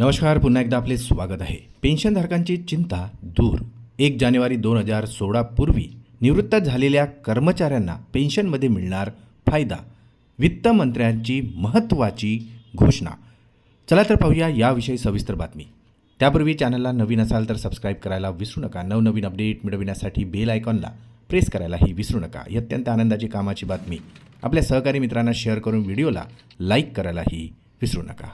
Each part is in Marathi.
नमस्कार पुन्हा एकदा आपले स्वागत आहे. पेन्शनधारकांची चिंता दूर. एक जानेवारी दोन हजार सोळापूर्वी निवृत्त झालेल्या कर्मचाऱ्यांना पेन्शनमध्ये मिळणार फायदा वित्तमंत्र्यांची महत्त्वाची घोषणा. चला तर पाहूया याविषयी सविस्तर बातमी. त्यापूर्वी चॅनलला नवीन असाल तर सबस्क्राईब करायला विसरू नका. नवनवीन अपडेट मिळविण्यासाठी बेल आयकॉनला प्रेस करायलाही विसरू नका. ही अत्यंत आनंदाची कामाची बातमी. आपल्या सहकारी मित्रांना शेअर करून व्हिडिओला लाईक करायलाही विसरू नका.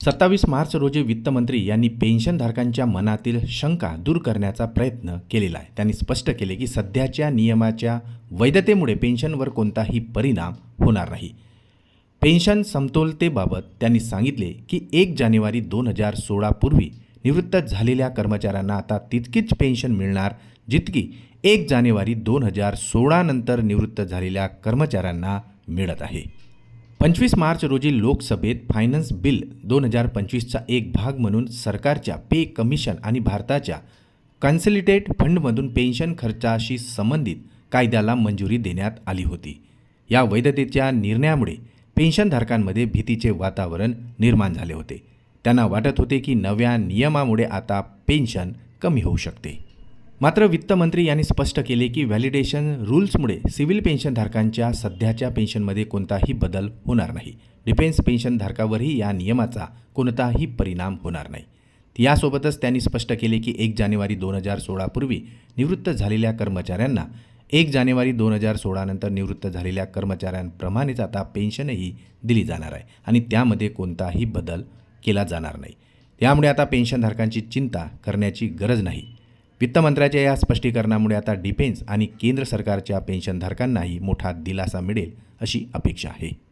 सत्तावीस मार्च रोजी वित्तमंत्री यांनी पेन्शनधारकांच्या मनातील शंका दूर करण्याचा प्रयत्न केलेला आहे. त्यांनी स्पष्ट केले की सध्याच्या नियमाच्या वैधतेमुळे पेन्शनवर कोणताही परिणाम होणार नाही. पेन्शन समतोलतेबाबत त्यांनी सांगितले की एक जानेवारी दोन हजार सोळापूर्वी निवृत्त झालेल्या कर्मचाऱ्यांना आता तितकीच पेन्शन मिळणार जितकी एक जानेवारी दोन हजार सोळानंतर निवृत्त झालेल्या कर्मचाऱ्यांना मिळत आहे. पंचवीस मार्च रोजी लोकसभेत फायनान्स बिल दोन हजार पंचवीसचा एक भाग म्हणून सरकारच्या पे कमिशन आणि भारताच्या कन्सलिटेट फंडमधून पेन्शन खर्चाशी संबंधित कायद्याला मंजुरी देण्यात आली होती. या वैधतेच्या निर्णयामुळे पेन्शनधारकांमध्ये भीतीचे वातावरण निर्माण झाले होते. त्यांना वाटत होते की नव्या नियमामुळे आता पेन्शन कमी होऊ शकते. मात्र वित्तमंत्री यांनी स्पष्ट केले की व्हॅलिडेशन रूल्समुळे सिव्हिल पेन्शनधारकांच्या सध्याच्या पेन्शनमध्ये कोणताही बदल होणार नाही. डिफेन्स पेन्शनधारकावरही या नियमाचा कोणताही परिणाम होणार नाही. यासोबतच त्यांनी स्पष्ट केले की एक जानेवारी दोन हजार सोळापूर्वी निवृत्त झालेल्या कर्मचाऱ्यांना एक जानेवारी दोन हजार सोळानंतर निवृत्त झालेल्या कर्मचाऱ्यांप्रमाणेच आता पेन्शनही दिली जाणार आहे आणि त्यामध्ये कोणताही बदल केला जाणार नाही. त्यामुळे आता पेन्शनधारकांची चिंता करण्याची गरज नाही. वित्तमंत्र्याच्या या स्पष्टीकरणामुळे आता डिफेन्स आणि केंद्र सरकारच्या पेन्शनधारकांनाही मोठा दिलासा मिळेल अशी अपेक्षा आहे.